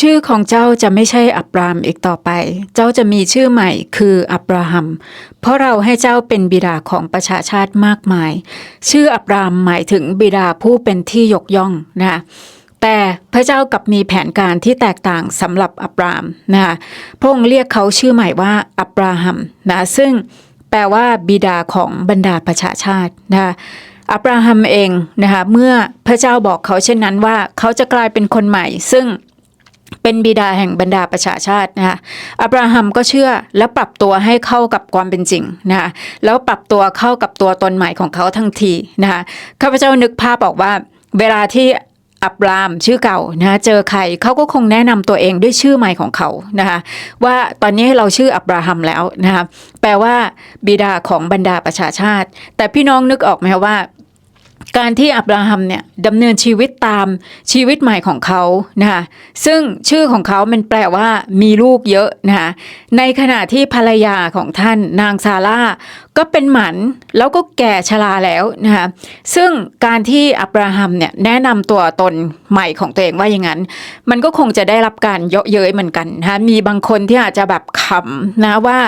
ชื่อของเจ้าจะไม่ใช่อับรามอีกต่อไป เจ้าจะมีชื่อใหม่คืออับราฮัม เพราะเราให้เจ้าเป็นบิดาของประชาชาติมากมาย ชื่ออับรามหมายถึงบิดาผู้เป็นที่ยกย่องนะแต่พระเจ้ากับมีแผนการที่แตกต่างสำหรับอับรามนะคะพระองค์เรียกเขาชื่อใหม่ว่าอับราฮัมนะซึ่งแปลว่าบิดาของบรรดาประชาชาตินะคะอับราฮัมเองนะคะเมื่อพระเจ้าบอกเขาเช่นนั้นว่า เขาจะกลายเป็นคนใหม่ ซึ่ง เป็นบิดาแห่งบรรดาประชาชาตินะคะอับราฮัมก็เชื่อและปรับตัวให้เข้ากับความเป็นจริงนะคะแล้วปรับตัวเข้ากับตัวตนใหม่ของเขาทั้งทีนะคะข้าพเจ้านึกภาพบอกว่า เวลาที่อับรามชื่อเก่านะเจอใครเขาก็คงแนะนำตัวเองด้วยชื่อใหม่ของเขานะคะว่าตอนนี้เราชื่ออับราฮัมแล้วนะคะแปลว่าบิดาของบรรดาประชาชาติ แต่พี่น้องนึกออกไหมว่า การที่อับราฮัมเนี่ยดำเนินชีวิตตามชีวิตใหม่ของเขานะคะซึ่งชื่อของเขามันแปลว่ามีลูกเยอะนะคะในขณะที่ภรรยาของท่านนางซาร่าก็เป็นหมันแล้วก็แก่ชราแล้วนะคะซึ่งการที่อับราฮัมเนี่ยแนะนำตัวตนใหม่ของตัวเองว่าอย่างนั้น มันก็คงจะได้รับการเยาะเย้ยเหมือนกันนะคะมีบางคนที่อาจจะแบบขำนะว่า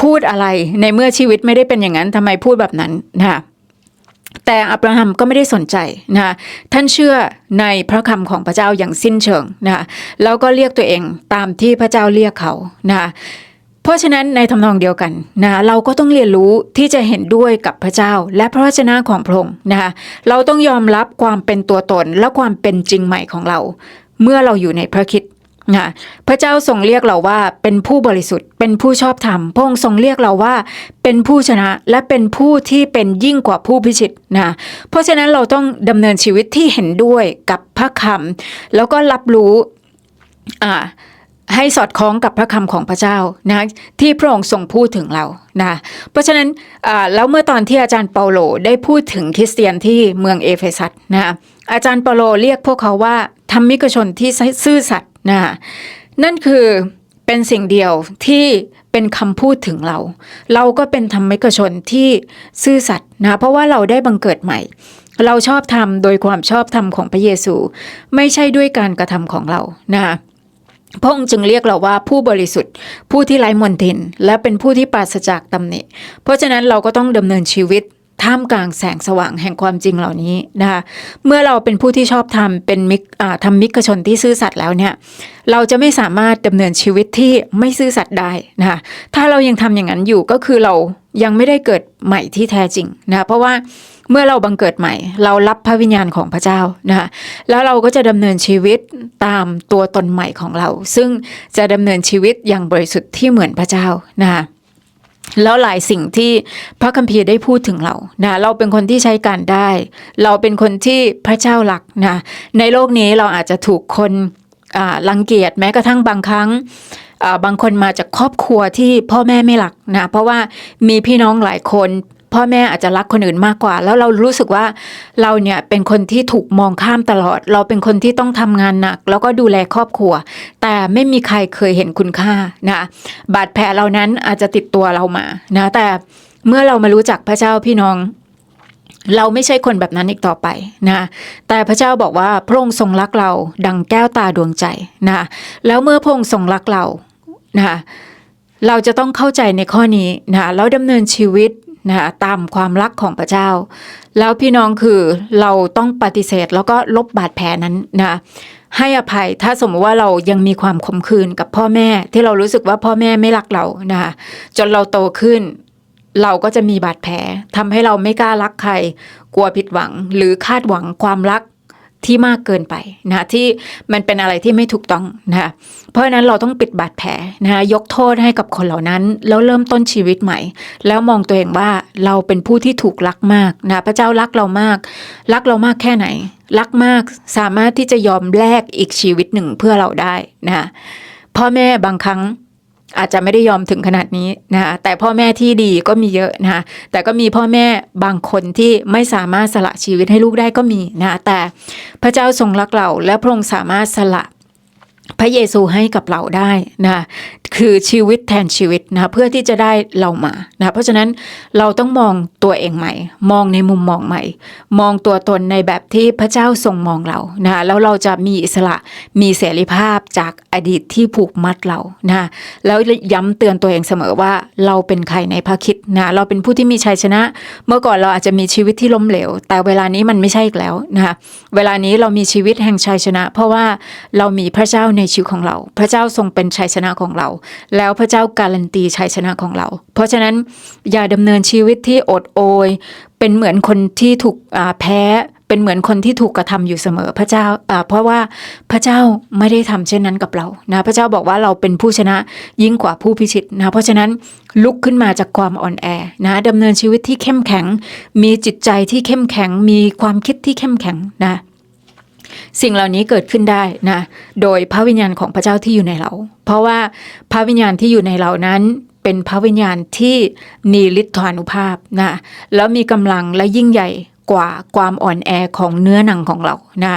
พูดอะไรในเมื่อชีวิตไม่ได้เป็นอย่างนั้นทำไมพูดแบบนั้นนะคะ แต่อับราฮัมก็ไม่ได้สนใจนะคะท่านเชื่อในพระคำของพระเจ้าอย่างสิ้นเชิงนะคะแล้วก็เรียกตัวเองตามที่พระเจ้าเรียกเขานะคะเพราะฉะนั้นในทำนองเดียวกันนะเราก็ต้องเรียนรู้ที่จะเห็นด้วยกับพระเจ้า และพระวจนะของพระองค์นะคะเราต้องยอมรับความเป็นตัวตนและความเป็นจริงใหม่ของเรา เมื่อเราอยู่ในพระคิด นะพระเจ้าทรงเรียกเราว่าเป็นผู้บริสุทธิ์ เป็นผู้ชอบธรรมพระองค์ทรงเรียกเราว่าเป็นผู้ชนะและเป็นผู้ที่เป็นยิ่งกว่าผู้พิชิตนะเพราะฉะนั้นเราต้องดำเนินชีวิตที่เห็นด้วยกับพระคำแล้วก็รับรู้อ่าให้สอดคล้องกับพระคำของพระเจ้านะที่พระองค์ทรงพูดถึงเรานะเพราะฉะนั้นแล้วเมื่อตอนที่อาจารย์เปาโลได้พูดถึงคริสเตียนที่เมืองเอเฟซัสนะอาจารย์เปาโลเรียกพวกเขาว่าธรรมิกชนที่ซื่อสัตย์ นะนั่นคือเป็นสิ่งเดียวที่เป็นคำพูดถึงเรา เราก็เป็นธรรมิกชนที่ซื่อสัตย์นะ เพราะว่าเราได้บังเกิดใหม่ เราชอบทำโดยความชอบธรรมของพระเยซู ไม่ใช่ด้วยการกระทำของเรานะคะพระองค์จึงเรียกเราว่าผู้บริสุทธิ์ ผู้ที่ไร้มนทิน และเป็นผู้ที่ปราศจากตำหนิ เพราะฉะนั้นเราก็ต้องดำเนินชีวิต ท่ามกลางแสงสว่างแห่งความจริงเหล่านี้นะคะเมื่อเราเป็นผู้ที่ชอบทำเป็นมิกทำมิกชนที่ซื่อสัตย์แล้วเนี่ย เราจะไม่สามารถดำเนินชีวิตที่ไม่ซื่อสัตย์ได้นะคะถ้าเรายังทำอย่างนั้นอยู่ก็คือเรายังไม่ได้เกิดใหม่ที่แท้จริงนะคะเพราะว่าเมื่อเราบังเกิดใหม่ เรารับพระวิญญาณของพระเจ้านะคะแล้วเราก็จะดำเนินชีวิตตามตัวตนใหม่ของเรา ซึ่งจะดำเนินชีวิตอย่างบริสุทธิ์ที่เหมือนพระเจ้านะคะ แล้วหลายสิ่งที่พระคัมภีร์ได้พูดถึงเรานะเราเป็นคนที่ใช้การได้ เราเป็นคนที่พระเจ้าหลักนะในโลกนี้เราอาจจะถูกคนรังเกียจแม้กระทั่งบางครั้งบางคนมาจากครอบครัวที่พ่อแม่ไม่หลักนะเพราะว่ามีพี่น้องหลายคน พ่อแม่อาจจะรักคนอื่นมากกว่า แล้วเรารู้สึกว่าเราเนี่ยเป็นคนที่ถูกมองข้ามตลอด เราเป็นคนที่ต้องทำงานหนัก แล้วก็ดูแลครอบครัว แต่ไม่มีใครเคยเห็นคุณค่านะบาดแผลเหล่านั้นอาจจะติดตัวเรามานะแต่เมื่อเรามารู้จักพระเจ้าพี่น้องเราไม่ใช่คนแบบนั้นอีกต่อไปนะ แต่พระเจ้าบอกว่าพระองค์ทรงรักเราดังแก้วตาดวงใจนะ แล้วเมื่อพระองค์ทรงรักเรานะ เราจะต้องเข้าใจในข้อนี้นะแล้วดำเนินชีวิต นะตามความรักของพระเจ้า แล้วพี่น้องคือเราต้องปฏิเสธแล้วก็ลบบาดแผลนั้นนะให้อภัยถ้าสมมติว่าเรายังมีความขมขื่นกับพ่อแม่ที่เรารู้สึกว่าพ่อแม่ไม่รักเรานะคะจนเราโตขึ้น เราก็จะมีบาดแผลทำให้เราไม่กล้ารักใคร กลัวผิดหวัง หรือคาดหวังความรัก ที่มากเกินไปนะที่มันเป็นอะไรที่ไม่ถูกต้องนะคะเพราะฉะนั้นเราต้องปิดบาดแผลนะคะยกโทษให้กับคนเหล่านั้น แล้วเริ่มต้นชีวิตใหม่ แล้วมองตัวเองว่าเราเป็นผู้ที่ถูกรักมากนะพระเจ้ารักเรามาก รักเรามากแค่ไหน รักมากสามารถที่จะยอมแลกอีกชีวิตหนึ่งเพื่อเราได้นะคะพ่อแม่บางครั้ง อาจจะไม่ได้ยอมถึงขนาดนี้นะคะแต่พ่อแม่ที่ดีก็มีเยอะนะคะแต่ก็มีพ่อแม่บางคนที่ไม่สามารถสละชีวิตให้ลูกได้ก็มีนะคะแต่พระเจ้าทรงรักเราและพระองค์สามารถสละพระเยซูให้กับเราได้นะคือชีวิตแทนชีวิตนะเพื่อที่จะได้เรามานะเพราะฉะนั้นเราต้องมองตัวเองใหม่ มองในมุมมองใหม่ มองตัวตนในแบบที่พระเจ้าทรงมองเรานะแล้วเราจะมีอิสระมีเสรีภาพจากอดีตที่ผูกมัดเรานะแล้วย้ำเตือนตัวเองเสมอว่าเราเป็นใครในพระคิดนะเราเป็นผู้ที่มีชัยชนะ เมื่อก่อนเราอาจจะมีชีวิตที่ล้มเหลว แต่เวลานี้มันไม่ใช่อีกแล้วนะคะเวลานี้เรามีชีวิตแห่งชัยชนะ เพราะว่าเรามีพระเจ้าในชีวิตของเรา พระเจ้าทรงเป็นชัยชนะของเราแล้วพระเจ้าการันตีชัยชนะของเรา เพราะฉะนั้นอย่าดำเนินชีวิตที่อดโอย เป็นเหมือนคนที่ถูกแพ้ เป็นเหมือนคนที่ถูกกระทำอยู่เสมอพระเจ้าอ่าเพราะว่าพระเจ้าไม่ได้ทำเช่นนั้นกับเรานะพระเจ้าบอกว่าเราเป็นผู้ชนะยิ่งกว่าผู้พิชิตนะเพราะฉะนั้นลุกขึ้นมาจากความอ่อนแอนะดำเนินชีวิตที่เข้มแข็ง มีจิตใจที่เข้มแข็ง มีความคิดที่เข้มแข็งนะ สิ่งเหล่านี้เกิดขึ้นได้นะโดยพระวิญญาณของพระเจ้าที่อยู่ในเรา เพราะว่าพระวิญญาณที่อยู่ในเรานั้นเป็นพระวิญญาณที่มีฤทธานุภาพนะแล้วมีกำลังและยิ่งใหญ่กว่าความอ่อนแอของเนื้อหนังของเรานะ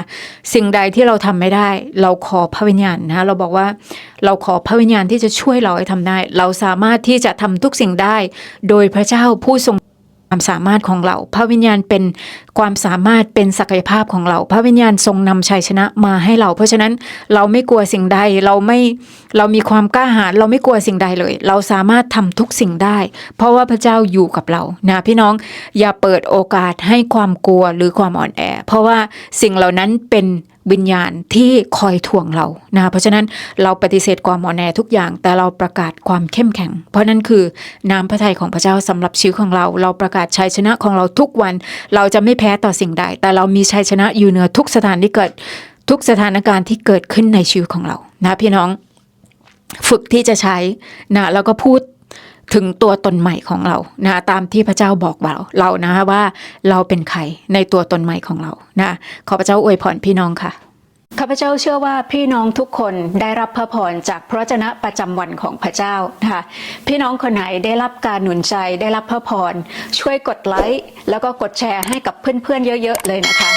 สิ่งใดที่เราทำไม่ได้ เราขอพระวิญญาณนะเราบอกว่าเราขอพระวิญญาณที่จะช่วยเราให้ทำได้ เราสามารถที่จะทำทุกสิ่งได้ โดยพระเจ้าผู้ทรง ความสามารถของเรา พระวิญญาณเป็นความสามารถเป็นศักยภาพของเรา พระวิญญาณทรงนำชัยชนะมาให้เรา เพราะฉะนั้นเราไม่กลัวสิ่งใด เราไม่เรามีความกล้าหาญเราไม่กลัวสิ่งใดเลย เราสามารถทำทุกสิ่งได้ เพราะว่าพระเจ้าอยู่กับเรานะพี่น้องอย่าเปิดโอกาสให้ความกลัวหรือความอ่อนแอ เพราะว่าสิ่งเหล่านั้นเป็น วิญญาณที่คอยถ่วงเรานะเพราะฉะนั้นเราปฏิเสธความอ่อนแอทุกอย่าง แต่เราประกาศความเข้มแข็ง เพราะนั่นคือน้ำพระทัยของพระเจ้าสำหรับชีวิตของเรา เราประกาศชัยชนะของเราทุกวัน เราจะไม่แพ้ต่อสิ่งใด แต่เรามีชัยชนะอยู่เหนือทุกสถานที่เกิดทุกสถานการณ์ที่เกิดขึ้นในชีวิตของเรานะพี่น้อง ฝึกที่จะใช้นะแล้วก็พูด ถึงตัวตนใหม่ของเรานะตามที่พระเจ้าบอกเราเรานะว่าเราเป็นใครในตัวตนใหม่ของเรานะขอพระเจ้าอวยพรพี่น้องค่ะข้าพเจ้าเชื่อว่าพี่น้องทุกคนได้รับพระพรจากพระวจนะประจำวันของพระเจ้านะคะพี่น้องคนไหนได้รับการหนุนใจได้รับพระพรช่วยกดไลค์แล้วก็กดแชร์ให้กับเพื่อนๆเยอะ ๆ เลยนะคะ